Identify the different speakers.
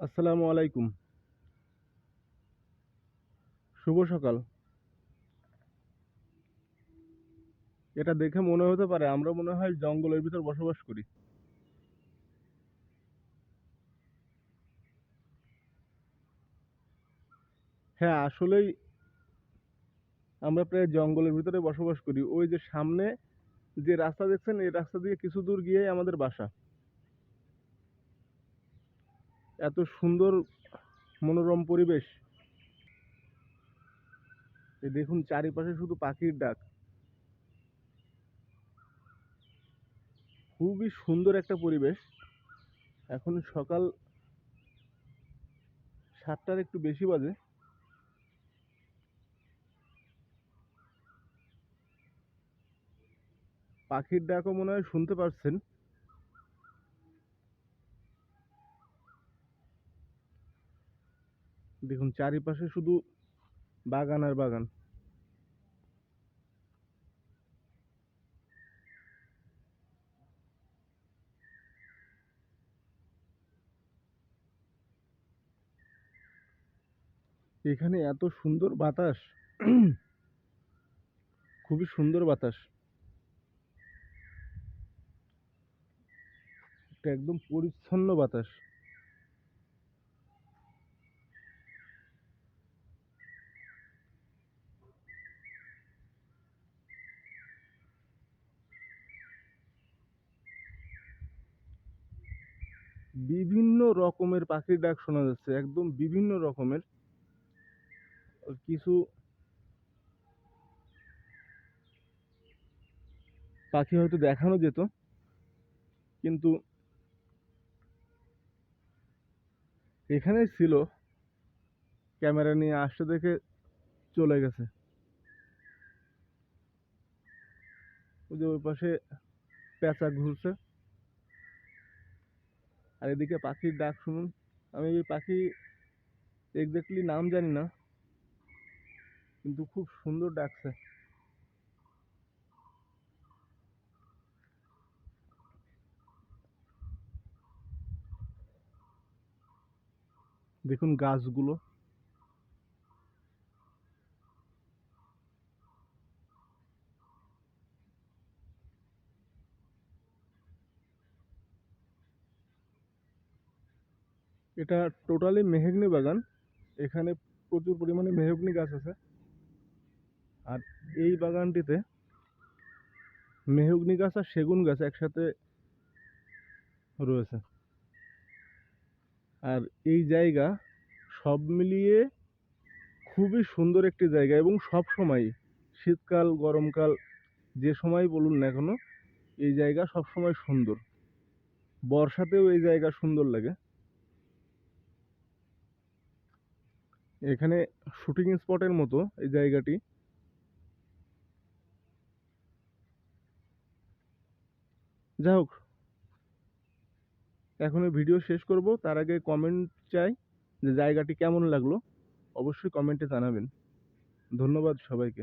Speaker 1: আসসালামু আলাইকুম। শুভ সকাল। এটা দেখে মনে হতে পারে আমরা মনে হয় জঙ্গলের ভিতর বসবাস করি। হ্যাঁ আসলেই আমরা প্রায় জঙ্গলের ভিতরে বসবাস করি। ওই যে সামনে যে রাস্তা দেখছেন, এই রাস্তা দিয়ে কিছু দূর গিয়েই আমাদের বাসা। এত সুন্দর মনোরম পরিবেশ। দেখুন চারিপাশে শুধু পাখির ডাক। খুবই সুন্দর একটা পরিবেশ। এখন সকাল সাতটার একটু বেশি বাজে। পাখির ডাকও মনে হয় শুনতে পারছেন। দেখুন, চারিপাশে শুধু বাগান আর বাগান। এখানে এত সুন্দর বাতাস। খুবই সুন্দর বাতাস। একদম পরিচ্ছন্ন বাতাস। বিভিন্ন রকমের পাখির ডাক শোনা যাচ্ছে, একদম বিভিন্ন রকমের। কিছু পাখি হয়তো দেখানো যেত, কিন্তু এখানেই ছিল, ক্যামেরা নিয়ে আসতে দেখে চলে গেছে। ওই যে ওই পাশে পেঁচা ঘুরছে। আর এদিকে পাখির ডাক শুনুন। আমি এই পাখি এক্স্যাক্টলি নাম জানি না, কিন্তু খুব সুন্দর ডাকছে। দেখুন গাছগুলো। এটা টোটালি মেহগনি বাগান। এখানে প্রচুর পরিমাণে মেহগনি গাছ আছে। আর এই বাগানটিতে মেহগনি গাছ আর সেগুন গাছ একসাথে রয়েছে। আর এই জায়গা সব মিলিয়ে খুবই সুন্দর একটি জায়গা এবং সব সময় শীতকাল, গরমকাল যে সময় বলুন না কেন, এই জায়গা সব সময় সুন্দর। বর্ষাতেও এই জায়গা সুন্দর লাগে। এখানে শুটিং স্পটের মতো এই জায়গাটি। যাই হোক, এখন ভিডিও শেষ করব। তার আগে কমেন্ট চাই যে জায়গাটি কেমন লাগল। অবশ্যই কমেন্টে জানাবেন। ধন্যবাদ সবাইকে।